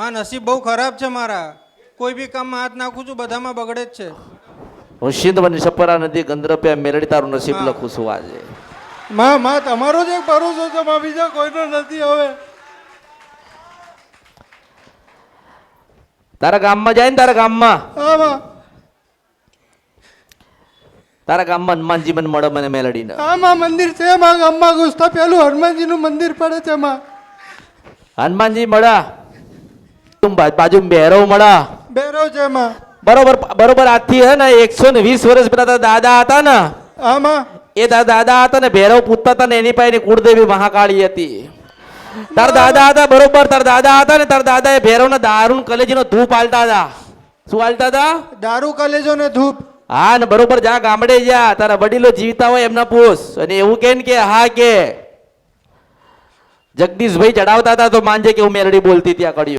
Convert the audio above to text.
માં નસીબ બહુ ખરાબ છે મારા. કોઈ બી કામમાં હાથ નાખું છું બધામાં બગડે જ છે. હું સિંધવની સપરા નદી ગંદ્રપ્યા મેરડી તારું નસીબ લખું છું આજે. માં માં તમારો જ એક ભરોસો છે માં બીજા કોઈનો નથી હવે. તારા ગામમાં જાય ને તારા ગામમાં? હા માં. તારા ગામમાં હનુમાનજી મને મળે મને મેલડીને. હા માં મંદિર છે માં ગામમાં ઘુસતા પેલું હનુમાનજીનું મંદિર પડે છે માં. હનુમાનજી મળા તું બા- બાજુ બેરવ મળા. બેરો છે બરોબર બરોબર આજથી હે ને એકસો ને વીસ વર્ષ પેલા દાદા હતા ને આમાં? એ દાદા હતા ને ભેરવ પૂછતા હતા ને એની પાસે કુળદેવી મહાકાળી હતી. તારા દાદા હતા બરોબર તાર દાદા હતા ને તાર દાદા એ ભેરવ ને દારૂ દારૂણ કલેજીનો ધૂપ આલતા હતા. શું હાલતા હતા? દારૂ કલેજો ને ધૂપ. હા ને બરોબર જા ગામડે જા તારા વડીલો જીવતા હોય એમના પૂછ અને એવું કે ને કે હા કે. જગદીશભાઈ ચડાવતા હતા તો માનજે કે હું મેરડી બોલતી ત્યાં કડી